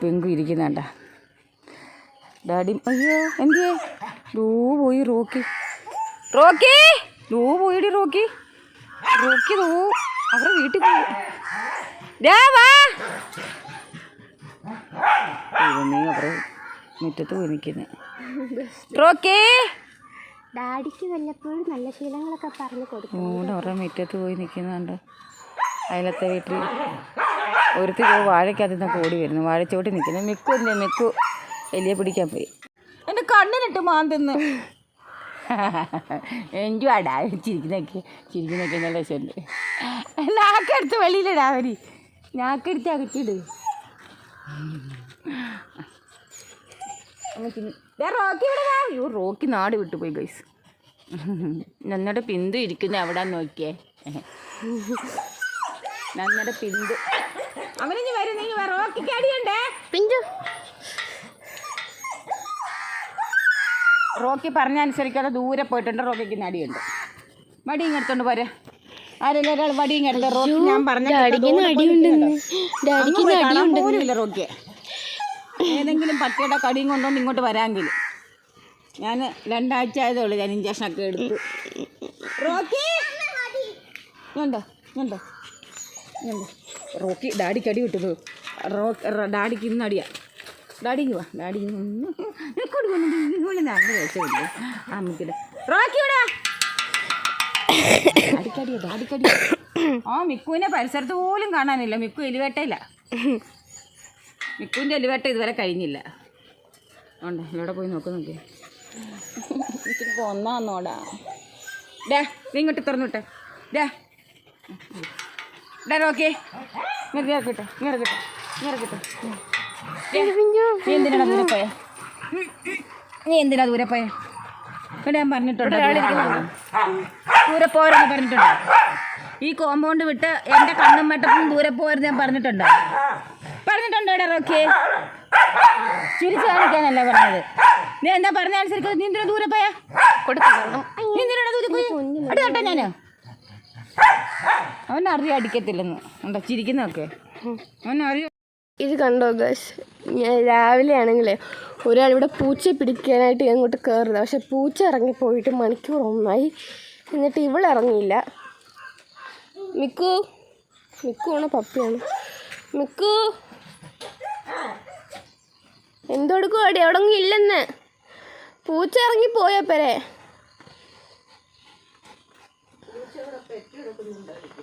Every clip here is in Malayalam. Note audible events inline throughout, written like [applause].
പെങ്കു ഇരിക്കുന്നുണ്ട. ഡാഡി അയ്യോ എന്തിയേ? ലൂ പോയി റോക്കി. റോക്കി ലൂ പോയിടി റോക്കി. റോക്കി ലൂ അവരുടെ വീട്ടിൽ പോയി. നീ അവരെ മുറ്റത്ത് പോയി നിൽക്കുന്നത് റോക്കി. ഡാഡിക്ക് വല്ലപ്പോഴും നല്ല ശീലങ്ങളൊക്കെ പറഞ്ഞു കൊടുക്കും. അവരുടെ മുറ്റത്ത് പോയി നിൽക്കുന്നുണ്ട്. അയലത്തെ വീട്ടിൽ. ഒരുത്തി വാഴയ്ക്കകത്ത് നിന്ന് ഓടി വരുന്നു വാഴച്ചോട്ടി നിൽക്കുന്നു മിക്കു എന്ത് മിക്കു എലിയെ പിടിക്കാൻ പോയി. എന്റെ കണ്ണിനിട്ട് മാന്തിന്ന്. എന്തുവാടാ ചിരിക്കുന്നൊക്കെ ചിരിക്കുന്നൊക്കെ നല്ല രസമുണ്ട്. നാക്കെടുത്ത് വെളിയിലിടാ അവർ. നാക്കെടുത്ത് അകറ്റിയിട് റോക്കി ഇവിടെ അയ്യോ റോക്കി നാട് വിട്ടുപോയി ഗൈസ് നന്നയുടെ പിന്തു ഇരിക്കുന്ന എവിടെ നോക്കിയേ. നന്നയുടെ പിന്തു അവനിഞ്ഞ് വരും നീ റോക്കിക്കടിയുണ്ടേ പിഞ്ചു. റോക്കി പറഞ്ഞ അനുസരിക്കാതെ ദൂരെ പോയിട്ടുണ്ട്. റോക്കിക്ക് നടിയുണ്ട് വടി ഇങ്ങെടുത്തോണ്ട് പോരെ. ആരെല്ലാം ഒരാൾ വടി എടുത്ത്? റോക്കി ഞാൻ പറഞ്ഞ പോലുമില്ല റോക്കിയെ. ഏതെങ്കിലും പട്ടിയുടെ കടിയും കൊണ്ടുകൊണ്ട് ഇങ്ങോട്ട് വരാമെങ്കിൽ ഞാൻ രണ്ടാഴ്ച ആയതേ ഉള്ളൂ ഞാൻ ഇഞ്ചക്ഷനൊക്കെ എടുത്ത്. റോക്കി! ഉണ്ടോ? ഉണ്ടോ? റോക്കി ഡാഡിക്ക് അടി കിട്ടുന്നു. റോ ഡാഡിക്ക് ഇന്ന് അടിയാ. ഡാഡിക്ക് വാ. ഡാഡി നല്ല രസമില്ലേ അമ്മക്കിട റോക്കി ഇവിടെ ഡാഡിക്കടിയാ ഡാഡിക്കടി ആ മിക്കുവിനെ പരിസരത്ത് പോലും കാണാനില്ല. മിക്കു എലിവേട്ടയില്ല മിക്കുവിന്റെ എലിവേട്ട ഇതുവരെ കഴിഞ്ഞില്ല. ഉണ്ട്? ഇവിടെ പോയി നോക്ക് നോക്കിയേ ഒന്നാന്നോടാ ഡേ നീ ഇങ്ങോട്ട് തുറന്നുവിട്ടെ ഡേ. ഡേ നോക്കി ഇങ്ങനെ ഇറക്കട്ടെ ഇങ്ങനെ നീ എന്തിനാ ദൂരെ പോയ? നീ എന്തിനാ ദൂരെ പോയ? ഇവിടെ ഞാൻ പറഞ്ഞിട്ടുണ്ടോ ദൂരെ പോരെന്ന് പറഞ്ഞിട്ടുണ്ടോ. ഈ കോമ്പൗണ്ട് വിട്ട് എന്റെ കണ്ണും വെട്ടത്തും ദൂരെ പോരെന്ന് ഞാൻ പറഞ്ഞിട്ടുണ്ടോ. പറഞ്ഞിട്ടുണ്ടോ ഇവിടെ റോക്കി? ചിരിച്ചു കാണിക്കാനല്ല പറഞ്ഞത്. നീ എന്താ പറഞ്ഞ അനുസരിച്ച് നീ എന്തിനാ ദൂരെ പോയാ? നീ എന്തിനാ ദൂരെ പോയി? അടി ഞാൻ ഞാൻ. അവൻ അറിയാം അടിക്കത്തില്ലെന്ന്. ഉണ്ടോ ചിരിക്കുന്നൊക്കെ അവൻ അറിയാം ഇത് കണ്ടോ ഗസ് ഞാൻ രാവിലെ ആണെങ്കിലേ ഒരാൾ ഇവിടെ പൂച്ചയെ പിടിക്കാനായിട്ട് ഞാൻ ഇങ്ങോട്ട് കയറുന്നത് പക്ഷെ പൂച്ച ഇറങ്ങിപ്പോയിട്ട് മണിക്കൂർ ഒന്നായി. എന്നിട്ട് ഇവളിറങ്ങിയില്ല മിക്കു മിക്കു ആണോ പപ്പിയാണ്? മിക്കു എന്തെടുക്കും അടി? അവിടെ ഒന്നും ഇല്ലെന്ന്. പൂച്ച ഇറങ്ങി പോയാ പേരെ?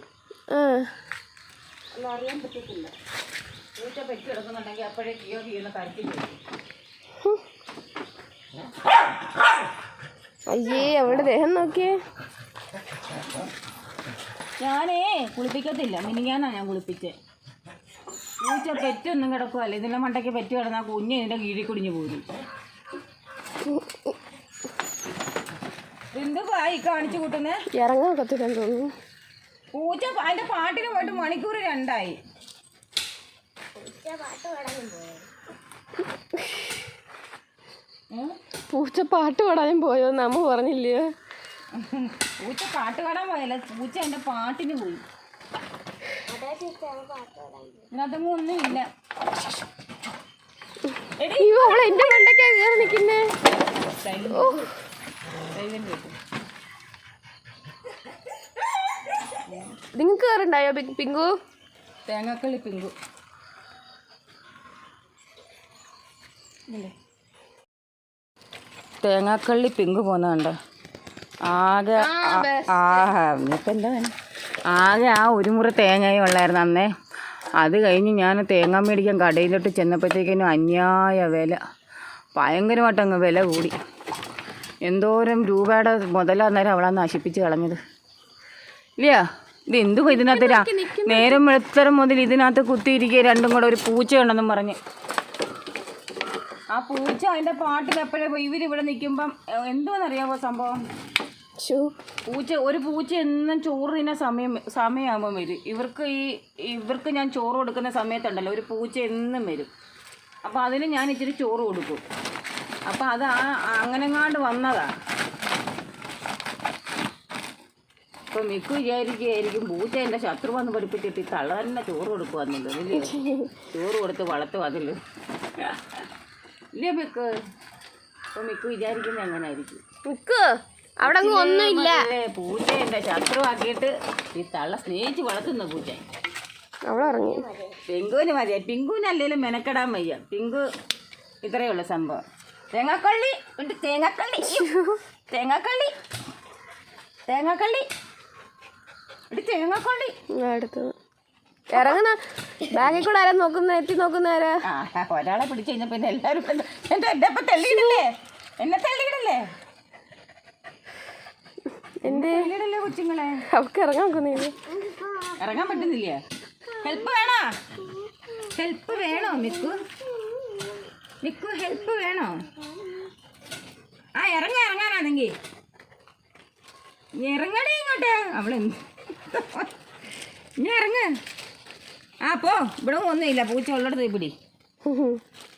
ആ അറിയാൻ പറ്റത്തില്ല. പൂച്ച പെറ്റി കിടക്കുന്നുണ്ടെങ്കിൽ അപ്പോഴേ കിയോ കിയുന്ന കരച്ചിൽ അയ്യേ അവിടെ ദേഹം നോക്കിയേ. ഞാനേ കുളിപ്പിക്കത്തില്ല. മിനിങ്ങാന്നാ ഞാൻ കുളിപ്പിച്ചേ. പൂച്ച പെറ്റൊന്നും കിടക്കുവല്ലേ ഇതിന്റെ മണ്ടയ്ക്ക് പെറ്റ് കിടന്ന കുഞ്ഞ് ഇതിന്റെ കീഴിൽ കുടിഞ്ഞു പോരും എന്തുവായി കാണിച്ചു കൂട്ടുന്നേ? ഇറങ്ങാൻ കത്തിക്കാൻ തോന്നുന്നു. പൂച്ച അതിന്റെ പാട്ടിന് പോയിട്ട് മണിക്കൂർ രണ്ടായി? പൂച്ച പാട്ട് പാടാനും പോയോ നമ്മ പറഞ്ഞില്ലയോ പറഞ്ഞില്ലേ? പൂച്ച പാട്ട് പാടാൻ പോയല്ല പൂച്ച എന്റെ പാട്ടിന് പോയി. ഇതിനകത്തൊന്നും അയ്യോ അവൾ എന്റെ മണ്ടയ്ക്കാ കയറി നിൽക്കുന്നേ ദൈവം കേട്ടു നിങ്ങൾക്ക് കയറുണ്ടായോ പിങ്കു? തേങ്ങാക്കളി പിങ്കു. തേങ്ങാക്കള്ളി പിങ്കു പോകുന്നുണ്ട് ആകെ ആ- ഇപ്പം എന്താ? ആകെ ആ ഒരു മുറി തേങ്ങയും ഉള്ളായിരുന്നു അന്നേ. അത് കഴിഞ്ഞ് ഞാൻ തേങ്ങ മേടിക്കാൻ കടയിലോട്ട് ചെന്നപ്പോഴത്തേക്കിനും അന്യായ വില. ഭയങ്കരമായിട്ട് അങ്ങ് വില കൂടി. എന്തോരം രൂപയുടെ മുതലാന്നേരം അവളാ നശിപ്പിച്ച് കളഞ്ഞത്. ഇല്ലയാ? ഇത് എന്തുവാ ഇതിനകത്ത് നേരം വെളുത്തരം മുതൽ ഇതിനകത്ത് കുത്തിയിരിക്കുക രണ്ടും കൂടെ ഒരു പൂച്ചയുണ്ടെന്നും പറഞ്ഞ്. ആ പൂച്ച അതിന്റെ പാട്ടിൽ എപ്പോഴേ ഇവരിവിടെ നിൽക്കുമ്പം എന്തുവാന്നറിയാവോ സംഭവം? പൂച്ച ഒരു പൂച്ച എന്നും ചോറ് തിന്ന സമയം സമയമാകുമ്പം വരും. ഇവർക്ക് ഈ ഇവർക്ക് ഞാൻ ചോറ് കൊടുക്കുന്ന സമയത്തുണ്ടല്ലോ ഒരു പൂച്ച എന്നും വരും. അപ്പോൾ അതിന് ഞാൻ ഇച്ചിരി ചോറ് കൊടുക്കും. അപ്പോൾ അത് ആ അങ്ങനെങ്ങാണ്ട് വന്നതാ. ഇപ്പൊ മിക്ക് വിചാരിക്കുകയായിരിക്കും പൂച്ച എന്റെ ശത്രു വന്ന് പഠിപ്പിച്ചിട്ട് ഈ തള്ള തന്നെ ചോറ് കൊടുക്കുക ഇല്ലേ? ചോറ് കൊടുത്ത് വളർത്തു അതിൽ ഇല്ലേ മിക്ക് ഇപ്പം മിക്ക് വിചാരിക്കുന്നത് അങ്ങനെ ആയിരിക്കും അവിടെ ഒന്നുമില്ല. പൂച്ച എന്റെ ശത്രു ആക്കിയിട്ട് ഈ തള്ള സ്നേഹിച്ച് വളർത്തുന്ന പൂച്ച ഇറങ്ങി പിങ്കുവിന് മതി പിങ്കുവിന് അല്ലെങ്കിലും മെനക്കെടാൻ വയ്യ. പിങ്കു ഇത്രയേ ഉള്ളൂ സംഭവം. തേങ്ങാക്കള്ളി ഉണ്ട് തേങ്ങാക്കള്ളി. തേങ്ങാക്കള്ളി. തേങ്ങാക്കള്ളി. തേങ്ങാക്കള്ളി. അടുത്തത് ഇറങ്ങുന്ന ബാഗിൽ കൂടെ ആരാ നോക്കുന്ന എത്തി നോക്കുന്നവരാ ആ ഒരാളെ പിടിച്ചു കഴിഞ്ഞാൽ പിന്നെ എല്ലാവരും അപ്പം തള്ളിയിടല്ലേ? എന്നെ തള്ളിയിടല്ലേ? തള്ളിയിടല്ലേ കൊച്ചുങ്ങളെ? അവർക്ക് ഇറങ്ങാൻ നോക്കുന്നില്ല? ഇറങ്ങാൻ പറ്റുന്നില്ലേ? ഹെൽപ്പ് വേണോ? ഹെൽപ്പ് വേണോ മിക്കു? മിക്കു ഹെൽപ്പ് വേണോ? ആ ഇറങ്ങ ഇറങ്ങാനാണെങ്കിൽ ഇറങ്ങണേ ഇങ്ങോട്ട്. അവൾ ഇനി ആ പോ. ഇവിടെ ഒന്നുമില്ല. പൂച്ച ഉള്ളിടത്ത് പിടി. [laughs]